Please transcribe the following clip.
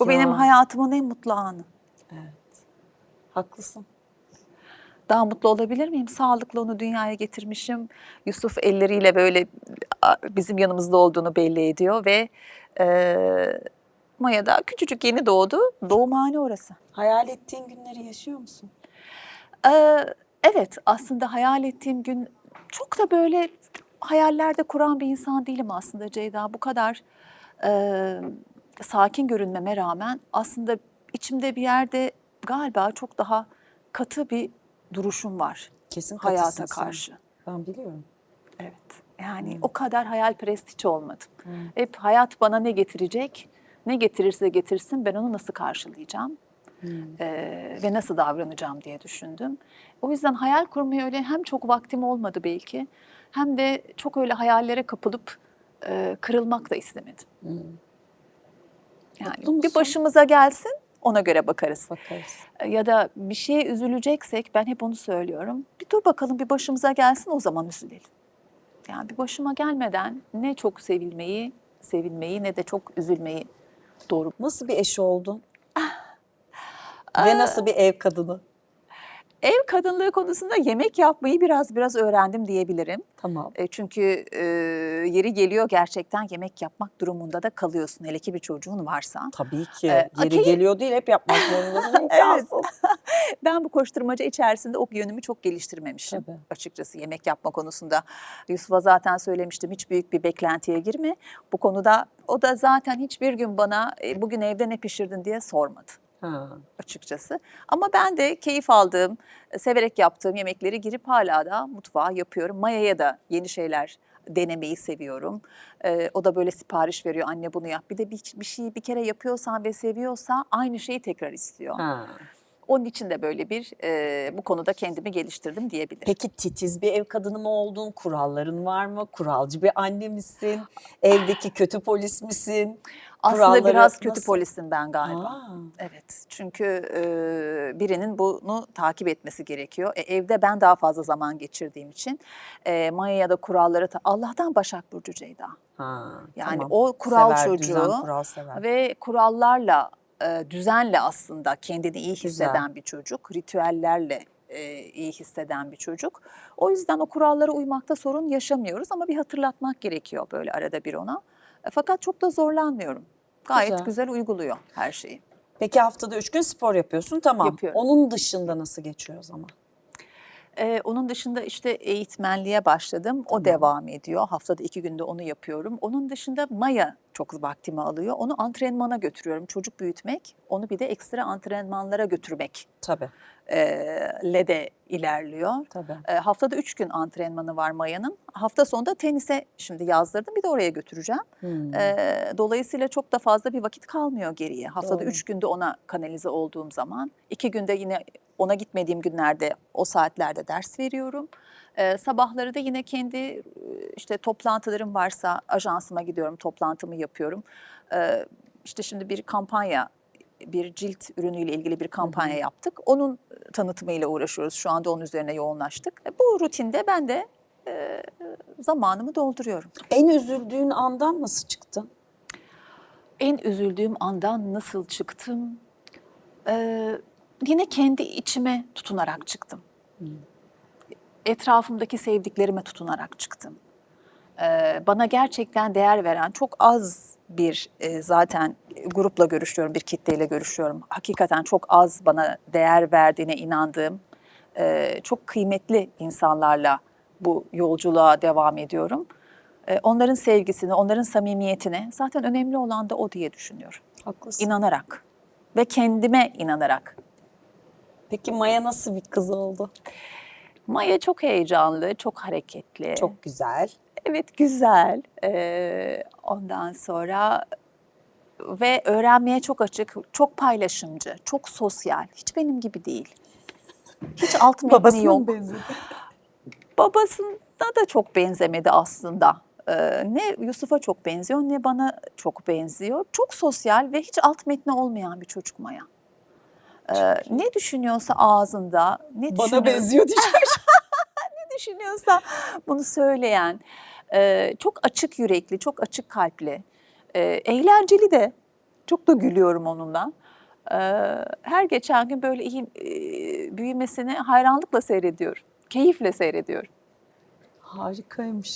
Bu benim Ya. hayatımın en mutlu anı. Haklısın. Daha mutlu olabilir miyim? Sağlıklı onu dünyaya getirmişim. Yusuf elleriyle böyle bizim yanımızda olduğunu belli ediyor ve e, Maya da küçücük yeni doğdu. Doğumhane orası. Hayal ettiğin günleri yaşıyor musun? Ee, evet aslında hayal ettiğim gün çok da böyle hayallerde kuran bir insan değilim aslında Ceyda. Bu kadar e, sakin görünmeme rağmen aslında içimde bir yerde galiba çok daha katı bir duruşum var Kesin hayata katısın sen. karşı. Ben biliyorum. Evet. Yani o kadar hayalperest hiç olmadım. Hep hayat bana ne getirecek, ne getirirse getirsin ben onu nasıl karşılayacağım eee, ve nasıl davranacağım diye düşündüm. O yüzden hayal kurmaya öyle hem çok vaktim olmadı belki hem de çok öyle hayallere kapılıp eee, kırılmak da istemedim. Yani bir başımıza gelsin ona göre bakarız. Bakarız. Ya da bir şeye üzüleceksek ben hep onu söylüyorum. Bir dur bakalım bir başımıza gelsin o zaman üzülelim. Yani bir başıma gelmeden ne çok sevilmeyi, sevilmeyi ne de çok üzülmeyi doğru. Nasıl bir eşi oldun? Ve nasıl bir ev kadını? Ev kadınlığı konusunda yemek yapmayı biraz biraz öğrendim diyebilirim. Tamam. E, çünkü e, yeri geliyor gerçekten yemek yapmak durumunda da kalıyorsun. Hele ki bir çocuğun varsa. Tabii ki. Ee, Yeri okey. geliyor değil hep yapmak zorundasın. İmkansız. Ben bu koşturmaca içerisinde o yönümü çok geliştirmemişim Tabii. açıkçası yemek yapma konusunda. Yusuf'a zaten söylemiştim hiç büyük bir beklentiye girme. Bu konuda o da zaten hiçbir gün bana "E, bugün evde ne pişirdin diye sormadı Ha. açıkçası. Ama ben de keyif aldığım, severek yaptığım yemekleri girip hala da mutfağa yapıyorum. Maya'ya da yeni şeyler denemeyi seviyorum. Ee, o da böyle sipariş veriyor anne bunu yap. Bir de bir, bir şeyi bir kere yapıyorsan ve seviyorsa aynı şeyi tekrar istiyor. Ha. Onun için de böyle bir e, bu konuda kendimi geliştirdim diyebilirim. Peki titiz bir ev kadını mı oldun? Kuralların var mı? Kuralcı bir anne misin? Evdeki kötü polis misin? Aslında Kuralları biraz kötü nasıl? polisim ben galiba. Aa. Evet çünkü e, birinin bunu takip etmesi gerekiyor. E, evde ben daha fazla zaman geçirdiğim için e, Maya'ya da kuralları ta- Allah'tan Başak Burcu Ceyda. Ha, Yani tamam. o kural Sever, çocuğu düzen, kural sever. ve kurallarla, e, düzenle aslında kendini iyi Güzel. hisseden bir çocuk, ritüellerle e, iyi hisseden bir çocuk. O yüzden o kurallara uymakta sorun yaşamıyoruz ama bir hatırlatmak gerekiyor böyle arada bir ona. E, fakat çok da zorlanmıyorum. Gayet Güzel. güzel, uyguluyor her şeyi. Peki haftada üç gün spor yapıyorsun tamam. Yapıyorum. Onun dışında nasıl geçiyor o zaman? Ee, onun dışında işte eğitmenliğe başladım. O devam ediyor. Haftada iki günde onu yapıyorum. Onun dışında Maya çok vaktimi alıyor. Onu antrenmana götürüyorum. Çocuk büyütmek, onu bir de ekstra antrenmanlara götürmek Tabii. e, le de ilerliyor. Tabii. E, haftada üç gün antrenmanı var Maya'nın. Hafta sonunda tenise şimdi yazdırdım. Bir de oraya götüreceğim. Hmm. E, dolayısıyla çok da fazla bir vakit kalmıyor geriye. Haftada Doğru. üç günde ona kanalize olduğum zaman. iki günde yine ona gitmediğim günlerde o saatlerde ders veriyorum. E, sabahları da yine kendi e, işte toplantılarım varsa ajansıma gidiyorum, toplantımı yapıyorum. E, işte şimdi bir kampanya bir cilt ürünüyle ilgili bir kampanya yaptık. Onun tanıtımıyla uğraşıyoruz. Şu anda onun üzerine yoğunlaştık. E, Bu rutinde ben de e, zamanımı dolduruyorum. En üzüldüğün andan nasıl çıktın? En üzüldüğüm andan nasıl çıktım? Ee, yine kendi içime tutunarak çıktım. Etrafımdaki sevdiklerime tutunarak çıktım. Ee, bana gerçekten değer veren çok az bir e, zaten grupla görüşüyorum, bir kitleyle görüşüyorum. Hakikaten çok az bana değer verdiğine inandığım e, çok kıymetli insanlarla bu yolculuğa devam ediyorum. E, onların sevgisini, onların samimiyetine zaten önemli olan da o diye düşünüyorum. Haklısın. İnanarak ve kendime inanarak. Peki Maya nasıl bir kız oldu? Maya çok heyecanlı, çok hareketli. Çok güzel. Evet güzel. Ee, ondan sonra ve öğrenmeye çok açık, çok paylaşımcı, çok sosyal. Hiç benim gibi değil. Hiç alt metni yok. benzedi? Babasına da çok benzemedi aslında. Ee, ne Yusuf'a çok benziyor ne bana çok benziyor. Çok sosyal ve hiç alt metni olmayan bir çocuk Maya. Ee, ne düşünüyorsa ağzında, ne Bana benziyor diyeceğim. düşünüyorsa bunu söyleyen, e, çok açık yürekli, çok açık kalpli, e, eğlenceli de, Çok da gülüyorum onunla. Ee, her geçen gün böyle iyi e, büyümesini hayranlıkla seyrediyorum. Keyifle seyrediyorum. Harikaymış